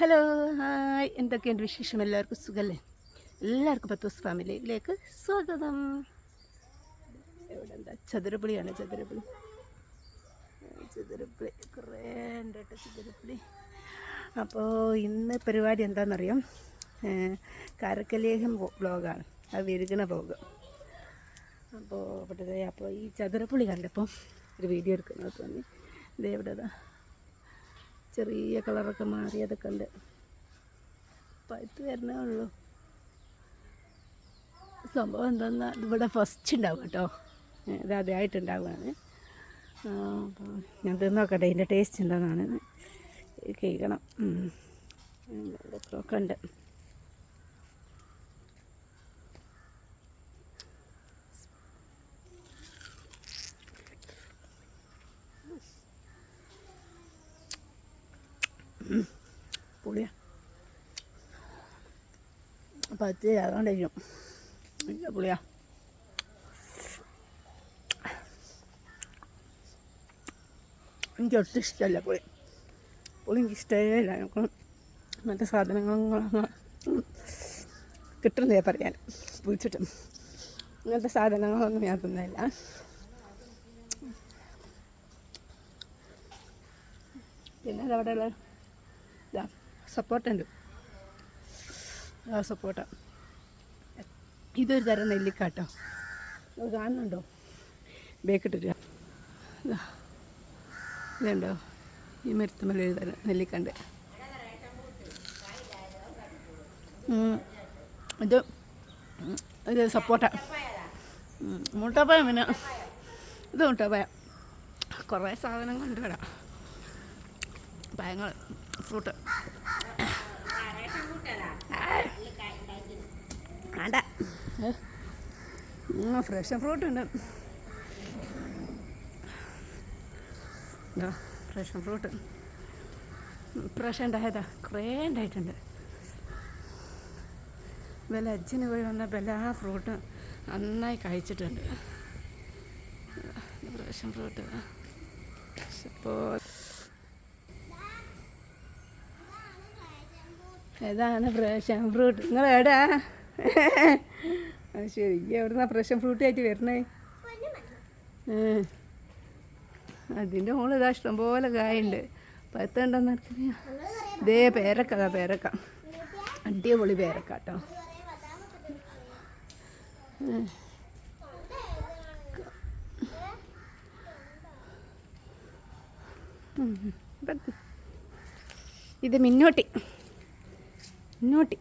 Hello hi എന്തൊക്കെയുണ്ട് വിശേഷം? എല്ലാവർക്കും സുഖമല്ലേ എല്ലാവർക്കും പത്തോസ് ഫാമിലിയിലേക്ക് സ്വാഗതം. എവിടെ എന്താ ചതുരപ്പുളിയാണ്? ചതുരപ്പുളി. ചതുരപ്പുളി. കുറേ ഉണ്ട് കേട്ടോ ചതുരപ്പുളി. അപ്പോൾ ഇന്ന് പരിപാടി എന്താണെന്നറിയാം കാരക്കലേഹം ബ്ലോഗാണ് അത് വിരുകണ ബ്ലോഗ് അപ്പോൾ അവിടെ അപ്പോൾ ഈ ചതുരപ്പുളി കണ്ടപ്പോൾ ഒരു വീഡിയോ എടുക്കുന്നത് തോന്നി ഇതേ ഇവിടെ ചെറിയ കളറൊക്കെ മാറിയതൊക്കെ ഉണ്ട്. പഴുത്ത് വരുന്നേ ഉള്ളൂ. സംഭവം എന്തെന്നാൽ ഇവിടെ ഫസ്റ്റ് ഉണ്ടാവും കേട്ടോ ഇത് ആദ്യമായിട്ടുണ്ടാവുകയാണ് ഞാൻ തിന്നോക്കട്ടെ ഇതിന്റെ ടേസ്റ്റ് എന്താണെന്നാണ് കേൾക്കണം ഒക്കെ ഉണ്ട്. പുളിയാ ചേർക്കാൻ അതുകൊണ്ടിരിക്കും നല്ല പുളിയാ. എനിക്ക് ഒട്ടും ഇഷ്ടമല്ല പുളി. പുളി എനിക്ക് ഇഷ്ടമേ ഇല്ല. നമുക്ക് അങ്ങനത്തെ സാധനങ്ങൾ കിട്ടുന്നില്ല പറയാൻ. പുളിച്ചിട്ടും. അങ്ങനത്തെ സാധനങ്ങളൊന്നും ഞാൻ തിന്നില്ല. പിന്നെ അതവിടെ സപ്പോർട്ട ഉണ്ട് സപ്പോർട്ട. ഇതൊരു തരം നെല്ലിക്കാട്ടോ. അത് കാണുന്നുണ്ടോ? ബേക്കിട്ടിട്ട്. ഇതുണ്ടോ? ഈ മരുത്തുമല ഒരു തരം നെല്ലിക്കണ്ട്. ഇത് ഇത് സപ്പോർട്ട. മുട്ടപ്പയം പിന്നെ. ഇത് മുട്ടപ്പഴം. കുറേ സാധനം കൊണ്ടുവരാം. പഴങ്ങൾ ഫ്രൂട്ട്. വേണ്ട. ഫ്രഷ് ഫ്രൂട്ട് ഉണ്ട്. ഫ്രഷ് ഫ്രൂട്ട് ഫ്രഷ് ഉണ്ടായതാ കുറേ ഉണ്ടായിട്ടുണ്ട്. വില അച്ഛന് പോയി വന്നപ്പോൾ എല്ലാ ഫ്രൂട്ടും നന്നായി കഴിച്ചിട്ടുണ്ട്. ഫ്രഷ് ഫ്രൂട്ട് ഇപ്പോൾ ഏതാണ് ഫ്രഷൻ ഫ്രൂട്ട്. നിങ്ങൾ എവിടാ? ശരിക്കും എവിടുന്ന ഫ്രഷൻ ഫ്രൂട്ട് ആയിട്ട് വരണേ അതിന്റെ മുകളിൽ ഇതാ ഇഷ്ടംപോലെ കായുണ്ട്. പത്തുണ്ടെന്ന് നടക്കുന്നോ ഇതേ പേരക്ക അതാ പേരക്ക. അടിപൊളി പേരക്ക കേട്ടോ ഇത് മിന്നോട്ടി. നോട്ടി.